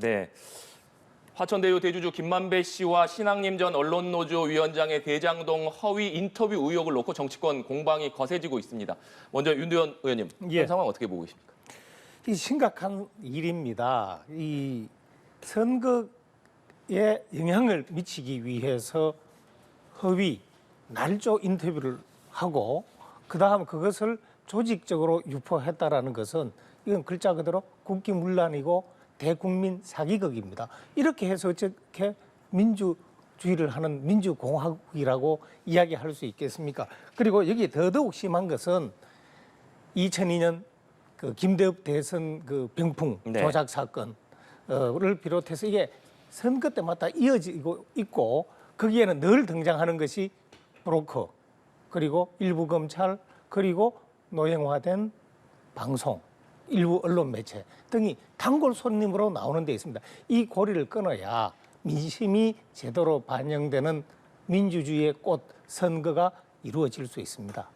네. 화천대유 대주주 김만배 씨와 신앙림 전 언론노조 위원장의 대장동 허위 인터뷰 의혹을 놓고 정치권 공방이 거세지고 있습니다. 먼저 윤두현 의원님, 예. 현 상황 어떻게 보고 계십니까? 이 심각한 일입니다. 이 선거에 영향을 미치기 위해서 허위 날조 인터뷰를 하고 그 다음 그것을 조직적으로 유포했다라는 것은 이건 글자 그대로 국기문란이고 대국민 사기극입니다. 이렇게 해서 어떻게 민주주의를 하는 민주공화국이라고 이야기할 수 있겠습니까? 그리고 여기에 더더욱 심한 것은 2002년 그 김대엽 대선 그 병풍 네. 조작 사건을 비롯해서 이게 선거 때마다 이어지고 있고 거기에는 늘 등장하는 것이 브로커 그리고 일부 검찰 그리고 노형화된 방송 일부 언론 매체 등이 단골 손님으로 나오는 데 있습니다. 이 고리를 끊어야 민심이 제대로 반영되는 민주주의의 꽃 선거가 이루어질 수 있습니다.